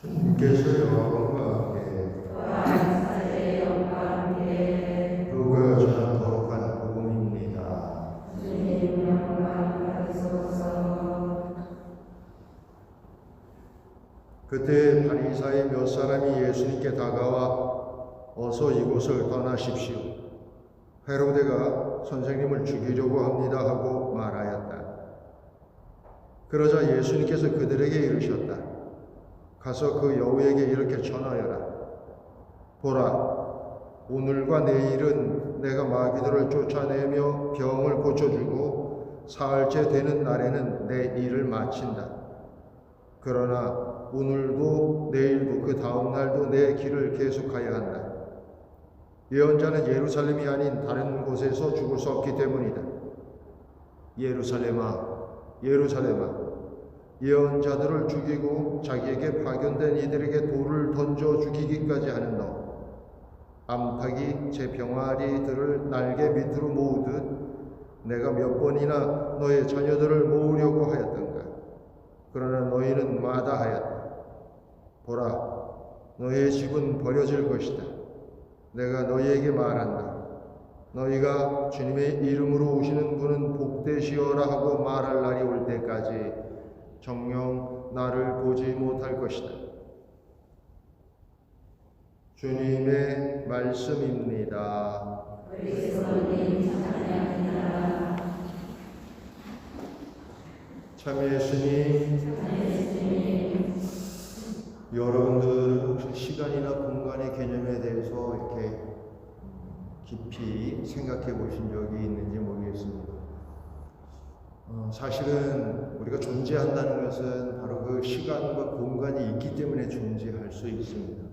주님께서 여러분과 함께 누가 거룩한 복음입니다. 그때 바리사의 몇 사람이 예수님께 다가와 어서 이곳을 떠나십시오. 헤로데가 선생님을 죽이려고 합니다 하고 말하였다. 그러자 예수님께서 그들에게 이르셨다. 가서 그 여우에게 이렇게 전하여라. 보라, 오늘과 내일은 내가 마귀들을 쫓아내며 병을 고쳐주고 사흘째 되는 날에는 내 일을 마친다. 그러나 오늘도 내일도 그 다음 날도 내 길을 계속하여야 한다. 예언자는 예루살렘이 아닌 다른 곳에서 죽을 수 없기 때문이다. 예루살렘아, 예루살렘아, 예언자들을 죽이고 자기에게 파견된 이들에게 돌을 던져 죽이기까지 하는 너. 암탉이 제 병아리들을 날개 밑으로 모으듯 내가 몇 번이나 너의 자녀들을 모으려고 하였던가. 그러나 너희는 마다하였다. 보라, 너희의 집은 버려질 것이다. 내가 너희에게 말한다. 너희가 주님의 이름으로 오시는 분은 복되시어라 하고 말할 날이 올 때까지 정령 나를 보지 못할 것이다. 주님의 말씀입니다. 참 예수님, 여러분들 시간이나 공간의 개념에 대해서 이렇게 깊이 생각해 보신 적이 있는지 모르겠습니다. 어, 사실은 우리가 존재한다는 것은 바로 그 시간과 공간이 있기 때문에 존재할 수 있습니다.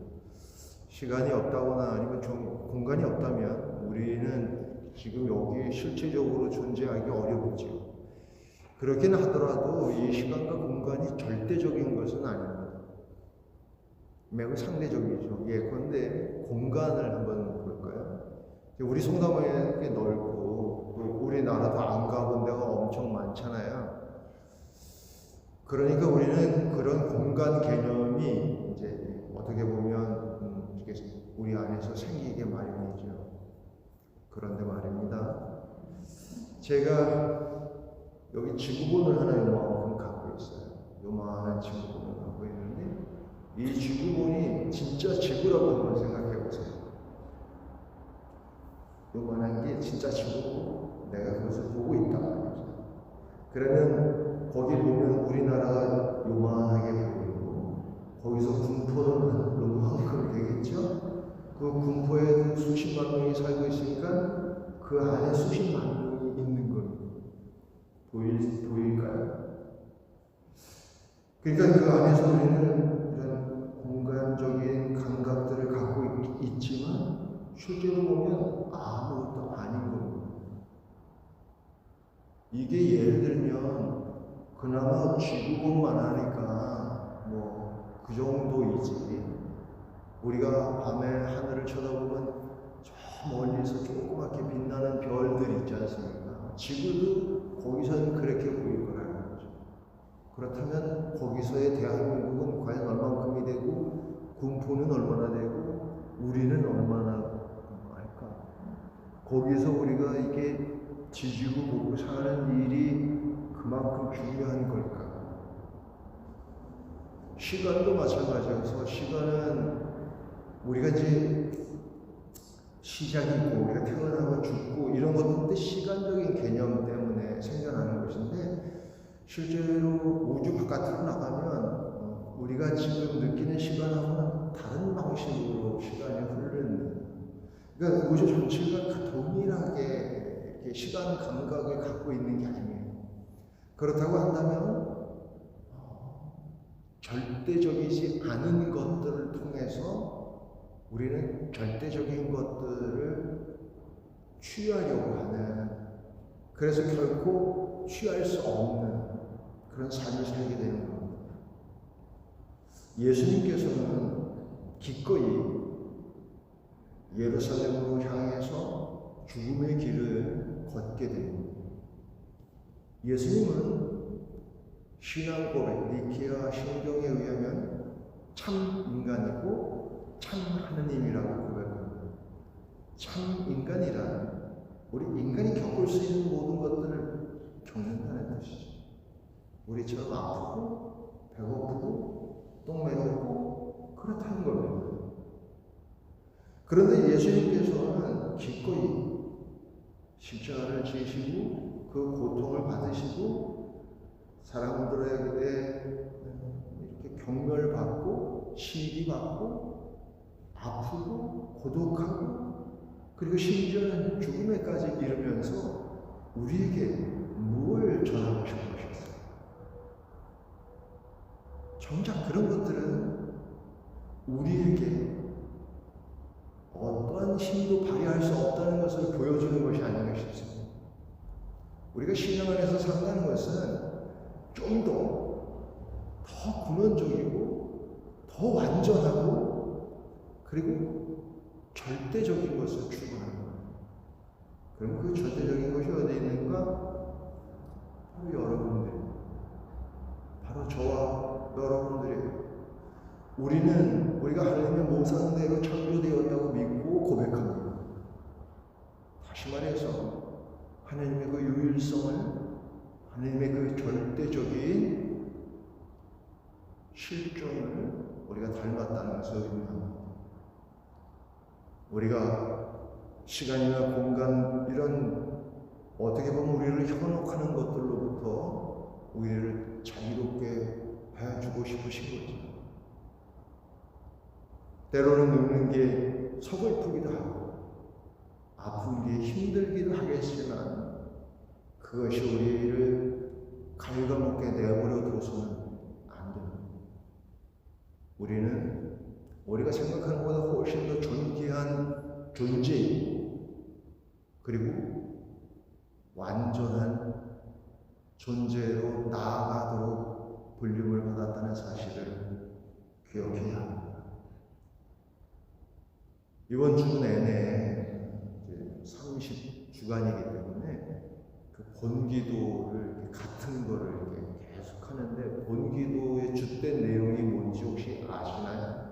시간이 없다거나 아니면 좀 공간이 없다면 우리는 지금 여기 실체적으로 존재하기 어렵죠. 그렇긴 하더라도 이 시간과 공간이 절대적인 것은 아닙니다. 매우 상대적이죠. 예컨대 공간을 한번 볼까요? 우리 송담에 꽤 넓고 또 우리나라도 안 가본 데가 엄청 많 잖아요. 그러니까 우리는 그런 공간 개념이 이제 어떻게 보면 음, 우리 안에서 생기게 마련이죠. 그런데 말입니다. 제가 여기 지구본을 하나 요만큼 갖고 있어요. 요만한 지구본을 갖고 있는데 이 지구본이 진짜 지구라고 한번 생각해 보세요. 요만한 게 진짜 지구고 내가 그것을 보고 말이죠. 그러면 거기 보면 우리나라가 요만하게 보이고 거기서 군포는 요만큼 되겠죠? 그 군포에 수십만 명이 살고 있으니까 그 안에 수십만 명이 있는 겁니다. 보일, 보일까요? 그러니까 그 안에서 우리는 이런 공간적인 감각들을 갖고 있, 지만 실제로 보면 아무것도 아닌 겁니다. 이게 예를 들면 그나마 지구본만 하니까 뭐 그 정도이지 우리가 밤에 하늘을 쳐다보면 저 멀리서 조그맣게 빛나는 별들 있지 않습니까? 지구도 거기서는 그렇게 보일 거라는 거죠. 그렇다면 거기서의 대한민국은 과연 얼만큼이 되고 군포는 얼마나 되고 우리는 얼마나 할까? 거기서 우리가 이게 지지고 보고 사는 일이 그만큼 중요한 걸까? 시간도 마찬가지여서 시간은 우리가 이제 시작이고 우리가 태어나고 죽고 이런 것도 시간적인 개념 때문에 생겨나는 것인데 실제로 우주 바깥으로 나가면 우리가 지금 느끼는 시간하고는 다른 방식으로 시간이 흐르는 그러니까 우주 전체가 동일하게 시간 감각을 갖고 있는 게 아니에요. 그렇다고 한다면 절대적이지 않은 것들을 통해서 우리는 절대적인 것들을 취하려고 하는 그래서 결코 취할 수 없는 그런 삶을 살게 되는 겁니다. 예수님께서는 기꺼이 예루살렘으로 향해서 죽음의 길을 걷게 됩니다. 예수님은 신앙 고백, 니키아 신경에 의하면 참 인간이고 참 하느님이라고 고백합니다. 참 인간이란 우리 인간이 겪을 수 있는 모든 것들을 겪는다는 뜻이죠. 우리처럼 아프고 배고프고 똥 매렵고 그렇다는 겁니다. 그런데 예수님께서는 기꺼이 십자가를 지시고 그 고통을 받으시고 사람들에게 이렇게 경멸받고 시기받고 아프고 고독하고 그리고 심지어는 죽음에까지 이르면서 우리에게 무엇을 전하고 싶으셨어요? 정작 그런 것들은 우리에게 어떠한 힘도 발휘할 수 없다는 것을 보여주는 것이 아닌가 싶습니다. 우리가 신앙 안에서 산다는 것은 좀 더 더 근원적이고 더 완전하고 그리고 절대적인 것을 추구하는 거예요. 그럼 그 절대적인 것이 어디 있는가? 바로 여러분들, 바로 저와 여러분들이 우리는 하나님의 모상대로 창조되었다고 믿고 고백합니다. 다시 말해서 하나님의 그 유일성을 하나님의 그 절대적인 실존을 우리가 닮았다는 것을 의미합니다. 우리가 시간이나 공간 이런 어떻게 보면 우리를 현혹하는 것들로부터 우리를 자유롭게 해주고 싶으신 거죠. 때로는 늙는 게 서글프기도 하고 아픈 게 힘들기도 하겠지만 그것이 우리를 갉아먹게 내버려 둬서는 안 됩니다. 우리는 우리가 생각하는 것보다 훨씬 더 존귀한 존재 그리고 완전한 존재로 나아가도록 불림을 받았다는 사실을 기억해야 합니다. 이번 주 내내 30주간이기 때문에 그 본기도를 같은 거를 이렇게 계속 하는데 본기도의 주된 내용이 뭔지 혹시 아시나요?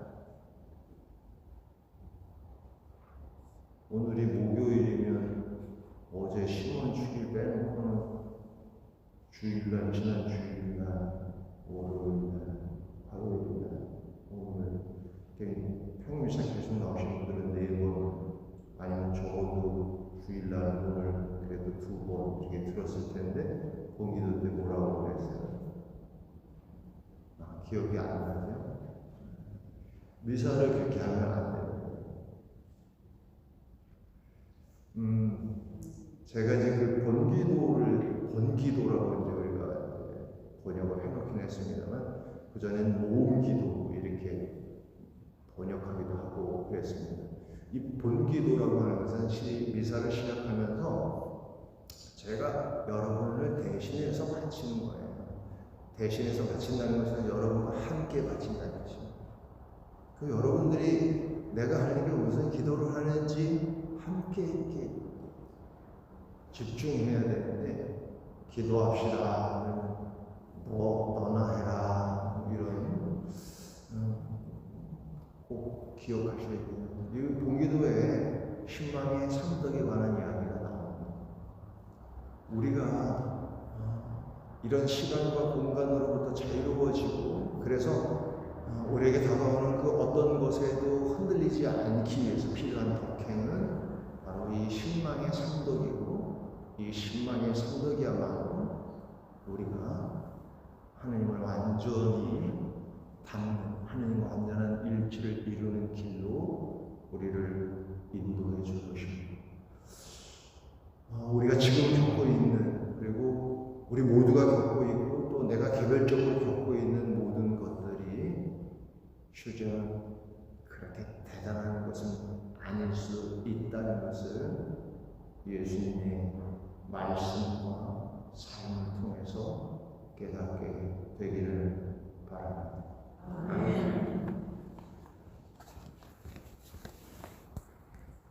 오늘이 목요일이면 어제 신원 주일 빼놓고는 주일날 지난 주일날 월요일날 화요일날 오늘 평일상 계속 나오신 분들은 네 번, 아니면 적어도 주일날 오늘 그래도 두번 이렇게 들었을 텐데, 공기도 때 뭐라고 그랬어요? 아, 기억이 안 나요? 미사를 그렇게 하면 안 돼요. 음, 제가 이제 그 본기도를, 본기도라고 이제 우리가 번역을 해놓긴 했습니다만, 그전엔 모음기도 이렇게 번역하기도 하고 그랬습니다. 이 본기도라고 하는 것은 시, 미사를 시작하면서 제가 여러분을 대신해서 바치는 거예요. 대신해서 바친다는 것은 여러분과 함께 바친다는 것입니다. 그 여러분들이 내가 하나님께 무슨 기도를 하는지 함께 이렇게 집중해야 되는데 기도합시다. 너 너나 해라 이런 꼭 기억하셔야 돼요. 이 동기도에 신망의 상덕에 관한 나옵니다. 우리가 이런 시간과 공간으로부터 자유로워지고 그래서 우리에게 다가오는 그 어떤 것에도 흔들리지 않기 위해서 필요한 덕행은 바로 이 신망의 상덕이고 이 신망의 상덕이야말로 우리가 하나님을 완전히 닮는 하나님과 완전한 일치를 이루는 길로 우리를 인도해 줄 것입니다. 어, 우리가 지금 겪고 있는 그리고 우리 모두가 겪고 있고 또 내가 개별적으로 겪고 있는 모든 것들이 실제는 그렇게 대단한 것은 아닐 수 있다는 것을 예수님의 말씀과 삶을 통해서 깨닫게 되기를 바랍니다. 아멘.